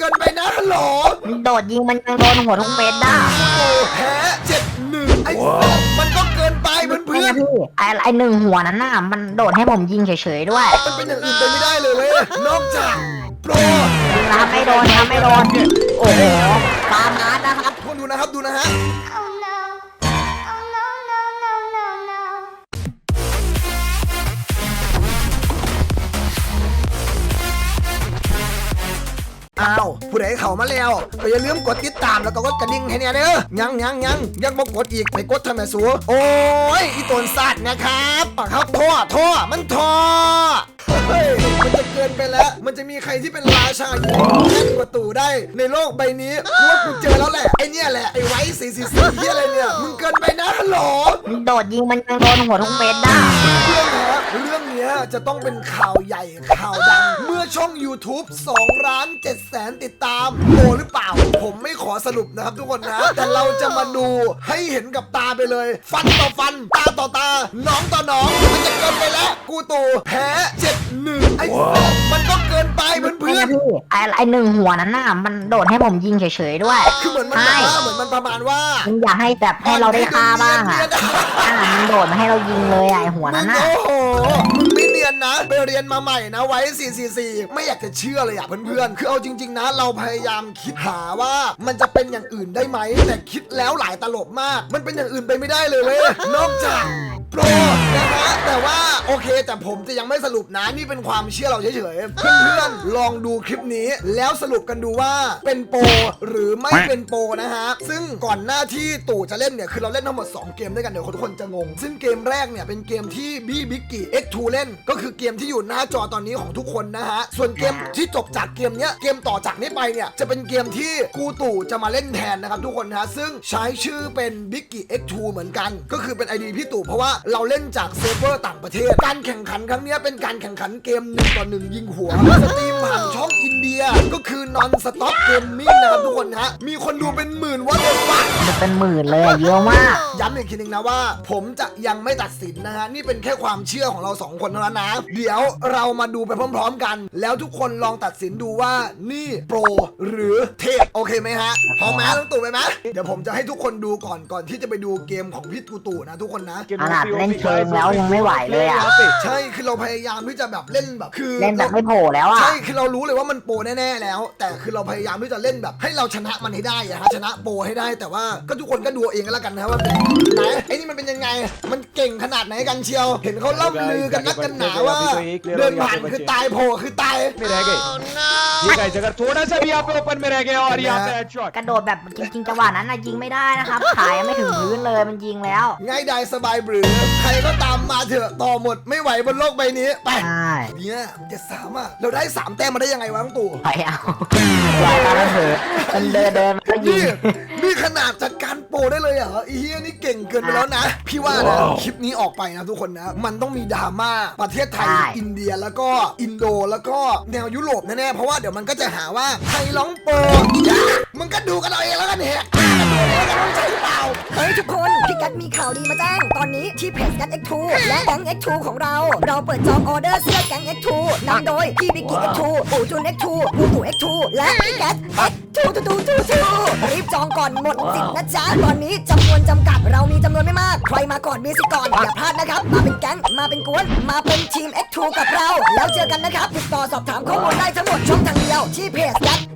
เกินไปนะฮัลโหลมันโดดยิงมันยังโดนหัวทุกเม็ดได้ โอ้แพ้เจ็ดหนึ่งไอ้สัสมันก็เกินไปเพื่อนเพื่อนพี่ไอ้ไอ้หนึ่งหัวนั้นน่ะมันโดดให้ผมยิงเฉยๆด้วยๆมันเป็นอย่างอื่นไปไม่ได้เลยเว้ยนอกจากโปรยิงนะครับไม่โดนครับไม่โดน โอ้โหปามาร์ทนะครับทุกคนดูนะครับดูนะฮะ อ้าวผู้ใดเข้ามาแล้วก็อย่าลืมกดติดตามแล้วก็กดกระดิ่งให้เนี่ยเด้อยังยังยังยังบ่กดอีกไปกดทำไมสูโอ้ยอีตนสัตว์นะครับปากครับท่อท่อมันท่อเฮ้ยมันจะเกินไปแล้ว มันจะมีใครที่เป็นราชาอยู่แค่กว่าตู่ได้ ในโลกใบนี้กูว่ากูเจอแล้วแหละ ไอเนี่ยแหละ ไอไว้สี่สี่สี่ที่อะไรเนี่ย มึงเกินไปนะฮัลโหลมันโดดยิงมันยังโดนหัวทุกเม็ดได้เรื่องนี้ เรื่องเนี้ยจะต้องเป็นข่าวใหญ่ข่าวดัง เมื่อช่อง YouTube 2ล้าน7แสนติดตามโอหรือเปล่า ผมไม่ขอสรุปนะครับทุกคนนะ แต่เราจะมาดูให้เห็นกับตาไปเลย ฟันต่อฟัน ตาต่อตา น้องต่อน้อง มันจะเกินไปแล้ว กูตูแพ้7 1ไอ้สัสมันก็เกินไปเพื่อนพี่ไอ้ไอ้หนึ่งหัวนั้นน่ะมันโดดให้ผมยิงเฉยๆด้วยๆคือเหมือนมันแบบว่าเหมือนมันประมาณว่ามันอยากให้แบบให้เราได้ฆ่าบ้างอะอ่ามันโดดมาให้เรายิงเลยอะไอ้หัวมึนั้นงน่ะโอ้โหมึงไม่เรียนนะไปเรียนมาใหม่นะไว้444ไม่อยากจะเชื่อเลยอะเพื่อนๆคือเอาจริง ๆ นะ เราพยายามคิดหาว่ามันจะเป็นอย่างอื่นได้ไหมแต่คิดแล้วหลายตลบมาก มันเป็นอย่างอื่นไปไม่ได้เลยเว้ยนอกจากโปรนะฮะแต่ว่าโอเค แต่ผมจะยังไม่สรุปนะนี่เป็นความเชื่อเราเฉยๆเพื่อนๆลองดูคลิปนี้แล้วสรุปกันดูว่าเป็นโปรหรือไม่เป็นโปรนะฮะซึ่งก่อนหน้าที่ตู่จะเล่นเนี่ยคือเราเล่นทั้งหมด 2 เกมด้วยกันเดี๋ยวทุกคนจะงง ซึ่งเกมแรกเนี่ยเป็นเกมที่บี้บิ๊กกี้ X2 เล่น ก็คือเกมที่อยู่หน้าจอตอนนี้ของทุกคนนะฮะส่วนเกมที่จบจากเกมเนี้ยเกมต่อจากนี้ไปเนี่ยจะเป็นเกมที่กูตู่จะมาเล่นแทนนะครับทุกคนนะฮะซึ่งใช้ชื่อเป็นบิ๊กกี้ X2 เหมือนกัน ก็คือเป็น ID พี่ตู่เพราะว่าเราเล่นจากเซิร์ฟเวอร์ต่างประเทศ การแข่งขันครั้งเนี้ยเป็นการแข่งขันเกมหนึ่งต่อหนึ่งยิงหัวสตรีมผ่านช่องอินเดียก็คือ non stop gaming นะครับทุกคนนะฮะมีคนดูเป็นหมื่นว่าเด็กวักมันเป็นหมื่นเลยอะเยอะมากย้ำอีกทีหนึงนะว่า ผมจะยังไม่ตัดสินนะฮะนี่เป็นแค่ความเชื่อของเราสองคนเท่านั้นนะเดี๋ยวเรามาดูไปพร้อม ๆ กัน แล้วทุกคนลองตัดสินดูว่านี่โปรหรือเทพโอเคไหมฮะพร้อมไหมต้องตู่ไปไหมเดี๋ยวผมจะให้ทุกคนดูก่อนก่อนที่จะไปดูเกมของพี่ตู่ตู่นะทุกคนนะ ขนาดเล่นเชิงแล้วยังไม่ไหวเลยอะ ใช่คือเราพยายามที่จะแบบเล่นแบบคือ เล่นแบบไม่โผล่แล้วอ่ะ ใช่ คือเรารู้เลยว่ามันโปรแน่ๆแล้ว แต่คือเราพยายามที่จะเล่นแบบ ให้เราชนะมันให้ได้อะฮะชนะโปรให้ได้ แต่ว่าก็ทุกคนก็ดูเอาเองกันแล้วกันนะว่าเป็นไหนไอ้นี่มันเป็นยังไง มันเก่งขนาดไหนกันเชียว เห็นเขาล่ำลือกันนักกันหนาว่า เดินผ่านคือตายโผล่คือตาย में रह गए ये गाइस अगर थोड़ा सा भी यहाँ पे ओपन में रह गए और यहाँ पे हेडशॉट กระโดดแบบจริงๆจังหวะนั้นนะยิงไม่ได้นะครับ ขายไม่ถึงพื้นเลยมันยิงแล้ว ง่ายดายสบายหรือ ใครก็ตามมาเถอะต่อหมดไม่ไหวบนโลกใบนี้ไปใช่เนี่ยเจ็ดสามอะเราได้สามแต้มมาได้ยังไงวะน้องตู่ ไปเอาปล่อยตามมันเถอะมันเดินเดินมันก็ยินี่ง นี่ขนาดจัดการโปรได้เลยเหรอไอีเฮียนี่เก่งเกินไปแล้วนะ พี่ว่านะ คลิปนี้ออกไปนะทุกคนนะ มันต้องมีดราม่าประเทศไทย ใช่ อินเดียแล้วก็อินโดแล้วก็แนวยุโรปแน่ๆเพราะว่าเดี๋ยวมันก็จะหาว่าไทยร้องโปรอย่ามึงก็ดูกันเอาเองแล้วกันแหกตากันดู เฮ้ยทุกคนพี่กัดมีข่าวดีมาแจ้ง ตอนนี้ที่เพจกัด X2 และแก๊ง X2 ของเรา เราเปิดจองออเดอร์เสื้อแก๊ง X2 นำโดยพี่บิกกี้ X2 ปู่จุน X2 ปูตู่ X2 และพี่กัด X2 ทูทูทูทูรีบจองก่อนหมดสิทธิ์นะจ๊ะ ตอนนี้จำนวนจำกัดเรามีจำนวนไม่มาก ใครมาก่อนมีสิทธิ์ก่อน อย่าพลาดนะครับ มาเป็นแก๊ง มาเป็นกวน มาเป็นทีม X2 กับเรา แล้วเจอกันนะครับ ติดต่อสอบถามข้อมูลได้ทั้งหมดช่องทางเดียวที่เพจกัด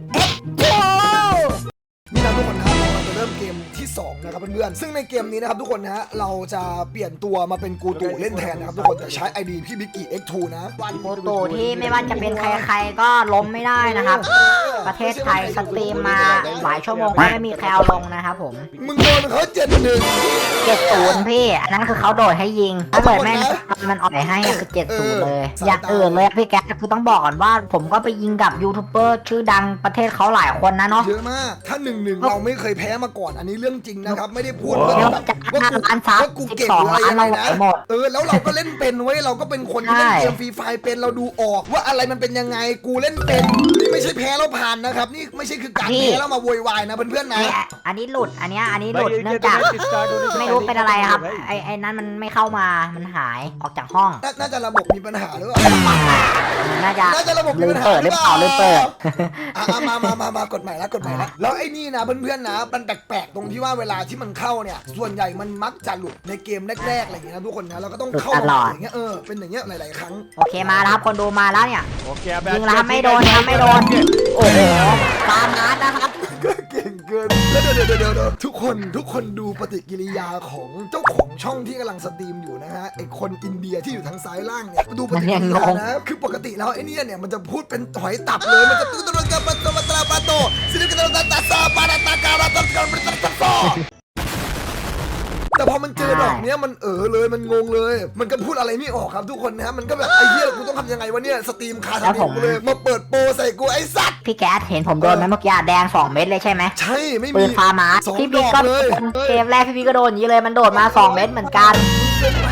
ที่2นะครับเพื่อนๆซึ่งในเกมนี้นะครับทุกคนนะฮะเราจะเปลี่ยนตัวมาเป็นกูตูเล่นแทนนะครับทุกคนแต่ใช้ ID พี่บิกกี้ X2 นะโปรตูที่ไม่ว่าจะเป็นใครๆก็ล้มไม่ได้นะครับ ประเทศไทยสตรีมมาหลายชั่วโมงก็ไม่มีใครเอาลงนะครับผมมึงโดนเขาเจ็ดหนึ่งเจ็ดศูนย์พี่อันนั้นคือเขาโดดให้ยิงถ้าเกิดแม่งมันอ่อยให้อะคือเจ็ดศูนย์เลย อย่างอื่นเลยอะพี่แก๊สคือต้องบอกก่อนว่าผมก็ไปยิงกับยูทูบเบอร์ชื่อดังประเทศเขาหลายคนนะเนาะเยอะมากถ้าหนึ่งหนึ่งเราไม่เคยแพ้มาก่อนอันนี้เรื่องจจริงๆนะครับ ไม่ได้พูดว่าแบบว่ากูว่ากูเก็บอะไรยังไงนะเออแล้วเราก็เล่นเป็นไว้เราก็เป็นคนที่เล่นเกมฟรีไฟเป็นเราดูออกว่าอะไรมันเป็นยังไงกูเล่นเป็นนี่ไม่ใช่แพ้แล้วผ่านนะครับ นี่ไม่ใช่คือการแพ้แล้วมาโวยวายนะเพื่อนๆนะอันนี้หลุดอันนี้อันนี้หลุดเนื่องจากไม่รู้เป็นอะไรครับไอ้ไอ้นั้นมันไม่เข้ามามันหายออกจากห้อง น่าจะระบบมีปัญหาหรือเปล่าน่าจะน่าจะระบบมีปัญหาหรือเปล่าเลยเปิดมามามามากดใหม่ละกดใหม่ละแล้วไอ้นี่นะเพื่อนๆนะมันแปลกๆตรงที่ที่ว่าเวลาที่มันเข้าเนี่ย ส่วนใหญ่มันมักจะหลุดในเกมแรกๆอะไรอย่างเงี้ยนะทุกคนนะเราก็ต้องเข้าตลอดอย่างเงี้ยเออเป็นอย่างเงี้ยหลายๆครั้ง โอเคมาแล้วครับนดูมาแล้วเนี่ยโอเคยิงแล้วรับไม่โดนนะไม่โดน โอ้โหตามนัดนะครับ เก่งเกินแล้วเดี๋ยวเดี๋ยวเดี๋ยวเดี๋ยวทุกคนทุกคนดูปฏิกิริยาของเจ้าของช่องที่กำลังสตรีมอยู่นะฮะไอคนอินเดียที่อยู่ทางซ้ายล่างเนี่ยดูปฏิกิริมันยังยางงนะคือปกติแล้วไอเนี่ยเนี่ยมันจะพูดเป็นถอยตับเลยมันจะตุ้งตุ้งกับปัตตปัตตาปัตโตสิลิกตาตาซาปาราตาการาตาการาตาตาซอ แต่พอมันเจอดอกเนี้ยมันเออเลยมันงงเลย มันก็พูดอะไรไม่ออกครับทุกคนนะฮะมันก็แบบไอ้เหี้ยกูต้องทำยังไงวะเนี่ยสตรีมคาสตรีมกูเลยมาเปิดโปรใส่กูไอ้สัตว์พี่แก๊สเห็นผมโดนไหมเมื่อกี้อะแดง2เม็ดเลยใช่ไหมใช่ไม่ปืมีนฟาร์มาร์ทสองพี่ดบิ๊กอกก็เลยโดนเกมแรกพี่บิ๊กก็โดนอย่างนี้เลยมันโดดมา2เม็ดเหมือนกันเกินไ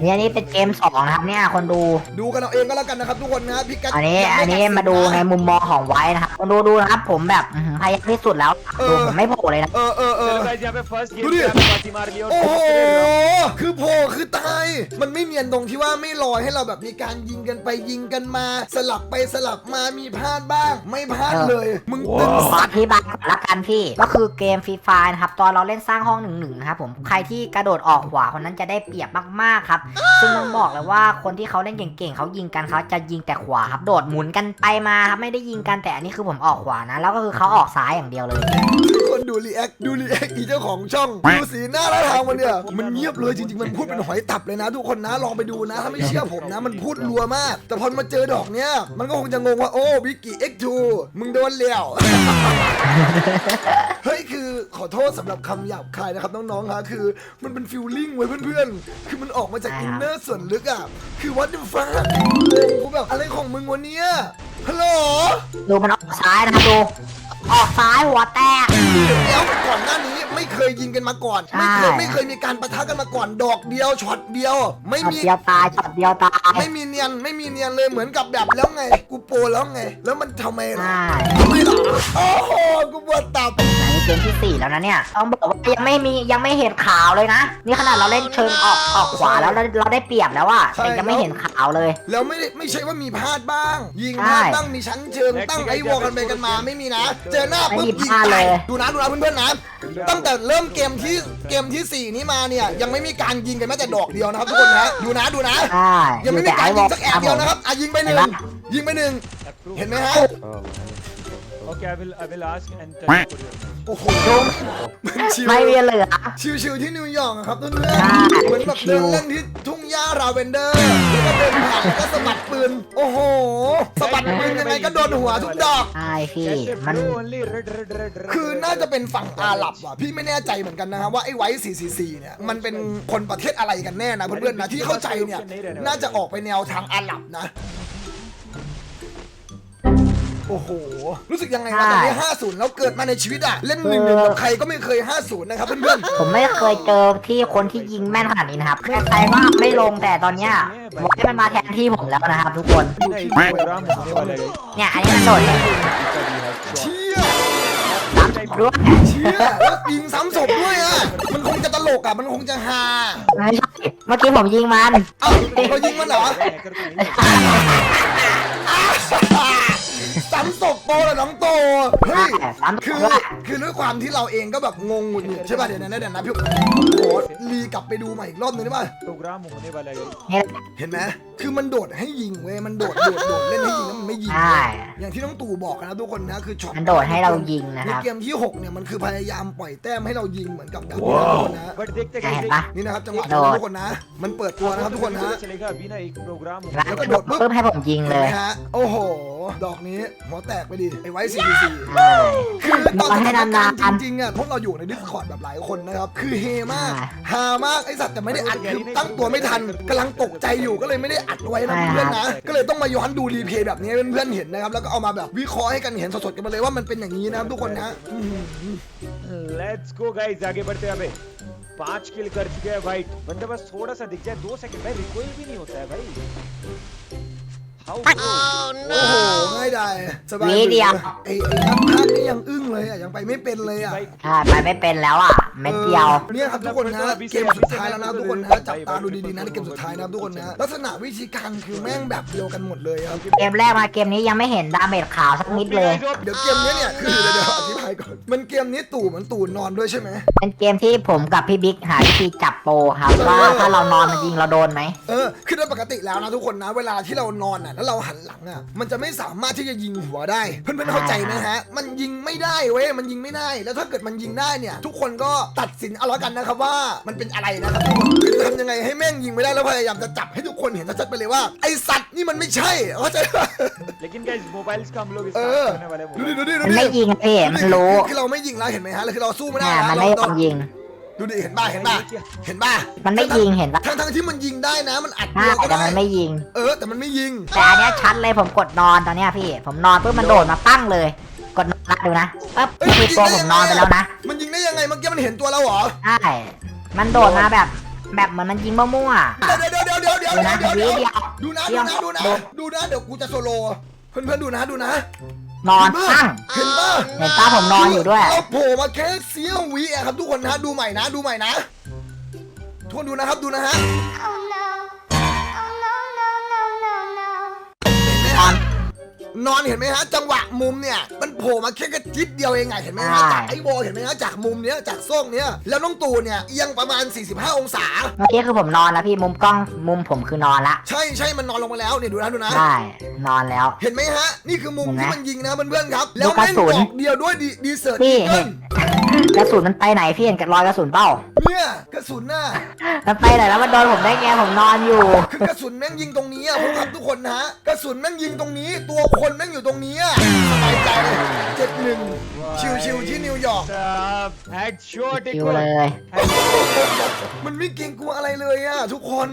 นี่อันนี้เป็นเกมสองนะครับเนี่ยคนดู ดูกันเอาเองก็แล้วกันนะครับทุกคนนะพี่กันอันนี้อันนี้มาดูในมุมมองของไว้นะครับคนดูดูนะครับผมแบบไพยายามที่สุดแล้วดูผมไม่โผล่เลยนะ เออเออเออดูดิโอ้โห คือโผล่คือตาย มันไม่เนียนตรงที่ว่าไม่ลอยให้เราแบบมีการยิงกันไปยิงกันมา สลับไปสลับมามีพลาดบ้าง ไม่พลาดเลย มึงตึงขอสัอตว์ธิบายก่อนละกันพี่ก็คือเกมฟรีไฟนะครับตอนเราเล่นสร้างห้องหนึ่งหนึ่งนะครับผมใครที่กระโดดออกขวาคนนั้นจะได้เปรียบมากๆครับ ซึ่งต้องบอกเลยว่าคนที่เขาเล่นเก่งๆเขายิงกันเขาจะยิงแต่ขวาครับโดดหมุนกันไปมาครับไม่ได้ยิงกันแต่อันนี้คือผมออกขวานะ แล้วก็คือเขาออกซ้ายอย่างเดียวเลยทุกคนดูรีแอคดูรีแอคอีเจ้าของช่อง ดูสีหน้าและทางมันเนี่ย มันเงียบเลยจริงๆมันพูดเป็นหอยตับเลยนะ ทุกคนนะลองไปดูนะถ้าไม่เชื่อผมนะ มันพูดรัวมาก แต่พอมาเจอดอกเนี้ยมันก็คงจะงงว่าโอ้วิกกี้ X2 มึงโดนเลี้ยวเฮ้ยคือขอโทษสำหรับคำหยาบคายนะครับน้องๆฮะคือมันเป็นฟิลลิ่งไว้ยเพื่อนๆ คือมันออกมาจากใช่อิคนรับเนอร์ส่วนลึกอะ คือวัดดูฟ้ากูแบบอะไรของมึงวันเนี้ยฮัลโหล ดูมันออกซ้ายนะครับดู ออกซ้ายหัวแตก แล้วก่อนหน้านี้ไม่เคยยิงกันมาก่อนใช่ไม่เคยไม่เคยมีการประทะกันมาก่อน ดอกเดียวช็อตเดียว ไม่ช็อตมี เดียวตายช็อตเดียวตายไม่มีเนียนไม่มีเนียนเลยเหมือนกับแบบแล้วไง กูโปรแล้วไง แล้วมันทำไมล่ะใช่ทำไมล่ะโอ้โหกูปวดตับอันนี้ เกมที่สี่แล้วนะเนี่ยต้องบอกว่ายังไม่มียังไม่เห็นขาวเลยนะ นี่ขนาดเราเล่นเชิงออกออกขวาแล้วเราเราได้เปรียบแล้วอะแต่ยังไม่เห็นขาวเลย แล้วไม่ได้ไม่ใช่ว่ามีพลาดบ้าง ยิงใช่พลาดบ้างมีชั้นเชิงตั้งไอ้วอลกันไปกันมาไม่มีนะ เจอหน้าปุ๊บไม่มียิงพลาดตายเลยดูนะดูนะเพื่อนๆนะตั้งแต่เริ่มเกมที่เกมที่สี่นี้มาเนี่ยยังไม่มีการยิงกันแม้แต่ดอกเดียวนะครับทุกคนนะดูนะดูนะใช่ยังไม่มีการยิงสักแอบเดียวนะครับอะยิงไปหนึ่งเห็นปะยิงไปหนึ่งเห็นไหมฮะ Okay, I will, I will ask and tell you โอ้โหมันชิวไม่เมีเลยอะชิวๆที่นิวยอร์กอะครับเพื่อนใช่ๆเหมือนแบบเดินเล่นที่ทุ่งหญ้าราเวนเดอร์แล้วก็เดินผ่านแล้วก็สะบัดปืน โอ้โหสะบัดปืนยังไงก็โดนหัวทุกดอก ใช่พี่มันคือน่าจะเป็นฝั่งอาหรับว่ะพี่ไม่แน่ใจเหมือนกันนะฮะว่าไอ้ไวท์444เนี่ยมันเป็นคนประเทศอะไรกันแน่นะเพื่อนๆนะที่เข้าใจเนี่ยน่าจะออกไปแนวทางอาหรับนะ โอ้โห รู้สึกยังไงวะตอนนี้ห้ศูนย์แล้วเกิดมาในชีวิตอะเล่นหนึ่งหนึ่งกับใครก็ไม่เคยห้ศูนย์นะครับเพื่อนๆ ผมไม่เคยเจอที่คนที่ยิงแม่นขนาดนี้นะครับใครว่าไม่ลงแต่ตอนเนี้ยบอกให้มันมาแทนที่ผมแล้วนะครับ ทุกคนเนี่ยอันนี้มันโดดเนี่ยเชี่ยด้ว่าเชี่ยยิงซ้ำศพด้วยอะมันคงจะตลกอะมันคงจะฮาไม่ใช่เมื่อกี้ผมยิงมัน เอ้ายิงมันเหรอ น้องโตเฮ้ยคือคือด้วยความที่เราเองก็แบบงงหงุดหงิดใช่ป่ะเดี๋ยวนะเดี๋ยวนะพี่โอ้รีกลับไปดูใหม่อีกรอบนึงได้ป่ะ programu hani böyle เห็นไหมคือมันโดดให้ยิงเว้ยมันโดดโดดโดดเล่นให้ยิงแล้วมันไม่ยิงใช่อย่างที่น้องตู่บอกนะทุกคนนะคือช็อต มันโดดให้เรายิงนะในครับ เกมที่ 6 เนี่ย มันคือพยายามปล่อยแต้มให้เรายิงเหมือนกับดับเบิลโดนนะเห็นปะ นี่นะครับจังหวะโดดทุกคนนะ มันเปิดตัวนะครับทุกคนฮะนะแล้วก็โดดปุ๊บมให้ผมยิงเลยโอ้โห ดอกนี้หัวแตกไปดิไอ้ไว้4 4 ใช่ คือตอนส ให้ ถาน นา การ น ณ์ ๆ จริงๆอ่ะพวกเราอยู่ในดิสคอร์ดแบบหลายคนนะครับ คือเฮมาก อ่า ฮามาก ไอสัตว์แต่ไม่ได้อัดคือตั้งตัวไม่ทันกำลังตกใจอยู่ก็เลยไม่ได้อัดไว้นะ ใช่ เพื่อนๆ ครั นะ บ ก็เลยต้องมาย้อนดูรีเพลย์แบบนี้ให้เพื่อนๆเห็นนะครับ แล้วก็เอามาแบบวิเคราะห์ให้กันเห็นสดๆกันมาเลยว่ามันเป็นอย่างนี้นะครับทุกคนนะอื้อหือ let's go guys आगे बढ़ते हैं अबे पांच किल कर चुके हैं वाइट बंदे बस थोड़ा सा दिख जाए दो सेकंड भाई रिकॉइल भी नहीं होता है भाई How? โอ้โหง่ายดายสบายวิเดียว ไอ้ไอ้นักพากย์นี่ยังอึ้งเลยอะยังไปไม่เป็นเลยอะ Bhai, ใช่ไปไม่เป็นแล้วอะ เม็ดเดียวออเนี่ยครับทุกคนนะเกมสุดท้ายแล้วนะทุกคนนะจับตาดูดีๆนะในเกมสุดท้ายนะครับทุกคนนะลักษณะวิธีการคือแม่งแบบเดียวกันหมดเลยครับเกมแรกมาเกมนี้ยังไม่เห็นดาเมจขาวสักนิดเลย เดี๋ยวเกมนี้เนี่ยคือเดี๋ยวเดี๋ยวอธิบายก่อนมันเกมนี้ตู่เหมันตู่นอนด้วยใช่ไหมเป็นเกมที่ผมกับพี่บิ๊กหาวิธีจับโปรครับว่าถ้าเรานอนมันยิงเราโดนไหมเออคือโดยปกติแล้วนะทุกคนนะ เวลาที่เรานอนอะแล้วเราหันหลังอะมันจะไม่สามารถที่จะยิงหัวได้ เพื่อนๆเข้าใจไหมฮะ มันยิงไม่ได้เว้ยมันยิงไม่ได้ แล้วถ้าเกิดมันยิงได้เนี่ย ทุกคนก็ตัดสินเอาละกันนะครับว่ามันเป็นอะไรนะครับทุกคนคือทำยังไงให้แม่งยิงไม่ได้แล้วพยายามจะจับให้ทุกคนเห็นชัดๆไปเลยว่าไอสัตว์นี่มันไม่ใช่เข้าใจปะ लेकिन guys मोबाइल्स का हम लोग เอ इस्तेमाल อ करने वाले ดูดิ मोबाइल ดูดิดู มัน ดิ ไม่ยิงอะพี่มันรู้ คือเราไม่ยิงแล้วเห็นไหมฮะแล้วคือเราสู้ไม่ได้ เนี่ย นะ มันไม่ย เรา อมยิง ดูดิเห็นป่ะเห็นป่ะเห็นป่ะ มันไม่ยิงเห็นปะ ทั้งทั้งๆที่มันยิงได้นะ มันอัด ใช่ เดียวก็ แต่ ได้ มันไม่ยิง เออแต่มันไม่ยิง แต่อันเนี้ยชัดเลยผมกดนอนตอนเนี้ยพี่ ผมนอนปุ๊บมันโดดมาปั้งเลย กดนอนละดูนะปั๊บเอ้ยคือตัวผมนอนไปแล้วนะมันยิงได้ยังไงเมื่อกี้มันเห็นตัวเราเหรอใช่มันโดดมาแบบ แบบเหมือนมันยิงมั่วเดี๋ยวเดี๋ยวเดี๋ยวเดี๋ยวเดี๋ยวดูนะเดี๋ยวเดี๋ยววิเดียวดูนะเดีดูยวนะดูนะดูดูนะเดี๋ยวกูจะโซโล่เพื่อนๆดูนะดูนะๆนอนปั้งเห็นป่ะเห็นป้าผมนอนอยู่ด้วย เราโผล่มาแค่เสี้ยววิอะครับทุกคนนะดูใหม่นะดูใหม่นะทุกคนดูนะครับดูนะฮะ นอนเห็นไหมฮะ จังหวะมุมเนี่ย มันโผล่มาแค่กระจิตเดียวเองไงเห็นไหมฮะใช่จากไอ้วอลเห็นไหมฮะจากมุมเนี้ยจากโซ่งเนี้ยแล้วน้องตู่เนี่ยเอียงประมาณ 45 องศา เมื่อกี้คือผมนอนแล้วพี่มุมกล้องมุมผมคือนอนละใช่ใช่มันนอนลงมาแล้วเนี่ยดูนะดูนะใช่นอนแล้ว เห็นไหมฮะ นี่คือมุมเห็นไหมที่มันยิงนะเพื่อนๆครับดูแล้วกระแม่งสุน ดอกเดียวด้วยดีดีเซิร์ตพี่อีเกิเห็น กระสุนมันไปไหนพี่เห็นกับรอยกระสุนเปล่าเนี่ยกระสุนน่ะมันไปไหนแล้วมันโดนผมได้ไงผมนอนอยู่คือกระสุนแม่งยิงตรงนี้อะพวกครับทุกคนนะฮะกระสุนแม่งยิงตรงนี้ ตัวคนแม่งอยู่ตรงนี้อะ 71 ชิวๆที่นิวยอร์ก แฮกชัวร์ดิคิวเลย มันไม่เกรงกลัวอะไรเลยอะทุกคน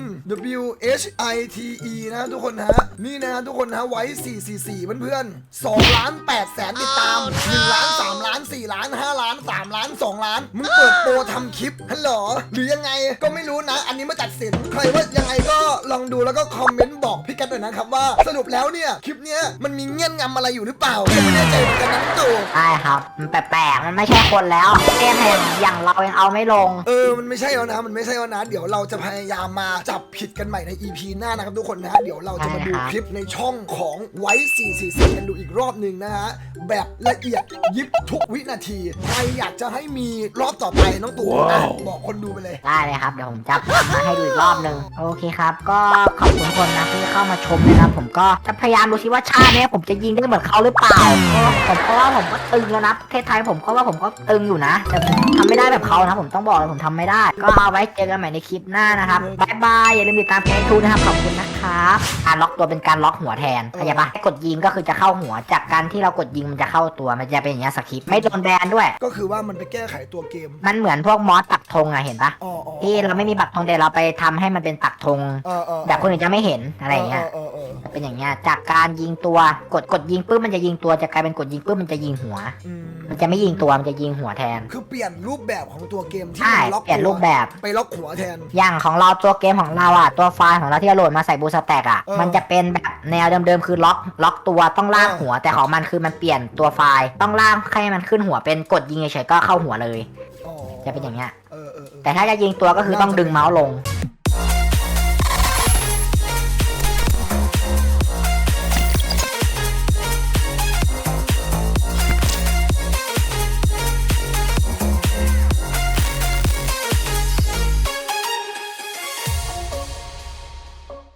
W H I T E นะทุกคนฮะ นี่นะทุกคนฮะไว้ 444 เพื่อนๆ2ล้าน8แสนติดตาม 1 ล้าน 3 ล้าน 4 ล้าน 5 ล้าน 3 ล้าน 2 ล้าน มึงเปิดโปรทำคลิปฮัลโหลหรือยังไงก็ไม่รู้นะ อันนี้ไม่ตัดสิน ใครว่ายังไงก็ลองดูแล้วก็คอมเมนต์บอกพี่กันหน่อยนะครับว่าสรุปแล้วเนี่ย คลิปเนี้ยมันมีเงื่อนงำอะไรอยู่หรือเปล่าไม่แน่ใจเหมือนกันนะตู่ใช่ครับ มันแปลกๆ มันไม่ใช่คนแล้วเกมแห่งอย่างเรายังเอาไม่ลง เอ อมันไม่ใช่แล้วนะมันไม่ใช่แล้วนะเดี๋ยวเราจะพยายามมาจับผิดกันใหม่ใน EP หน้านะครับทุกคนนะเดี๋ยวเราจะมาดูใช่ครับคลิปในช่องของไว้444กันดูอีกรอบหนึ่งนะฮะแบบละเอียดยิบทุกวินาทีใครอยากจะให้มีรอบต่อไปน้องตู่นะบอกคนดูไปเลย ได้เลยครับ เดี๋ยวผมจะทำมาให้ดูอีกรอบหนึ่งโอเคครับ ก็ขอบคุณคนนะที่เข้ามาชมนะครับผมก็จะพยายามดูซิว่าชาติเนี้ยผมจะยิงได้เหมือนเขาหรือเปล่าก็ผมเพราะว่าผมก็ตึงแล้วนะประเทศไทยผมก็ว่าผมก็ตึงอยู่นะ แต่ผมทำไม่ได้แบบเขานะ ผมต้องบอกเลยผมทำไม่ได้ ก็เอาไว้เจอกันใหม่ในคลิปหน้านะครับบายบายอย่าลืมติดตามเพจทูนะครับขอบคุณนะ ครับการล็อกตัวเป็นการล็อกหัวแทนเข้าใจปะกดยิงก็คือจะเข้าหัว จากการที่เรากดยิงมันจะเข้าตัวมันจะเป็นอย่างเงี้ยสคริปต์ไม่โดนแบนด้วย ก็คือว่ามันไปแก้ไขตัวเกม มันเหมือนพวกมอสปักธงอะเห็นปะอ๋ออ๋อที่เราไม่มีปักธงแต่เราไปทำให้มันเป็นปักธงเออเออแบบคนอื่นจะไม่เห็นอะไรอย่างเงี้ยเออเออจะเป็นอย่างเงี้ย จากการยิงตัวกดกดยิงปุ๊บมันจะยิงตัวจะกลายเป็นกดยิงปุ๊บมันจะยิงหัว อืมมันจะไม่ยิงตัวมันจะยิงหัวแทน คือเปลี่ยนรูปแบบของตัวเกมที่ใช่มันล็อกเปลี่ยนตัวรูปแบบ ไปล็อกหัวแทน อย่างของเราตัวเกมของเราอะตัวไฟล์ของเราที่เราโหลดมาใส่บูสแต็กอะ เออมันจะเป็นแบบแนวเดิมๆคือล็อกล็อกตัวต้องลากเออ หัว แต่ของมันคือมันเปลี่ยนตัวไฟล์ต้องลากให้มันขึ้นหัวเป็นกดยิงเฉยๆก็เข้าหัวเลยอ๋อจะเป็นอย่างเงี้ย เออเออเออแต่ถ้าจะยิงตัวก็คือต้องดึงเมาส์ลง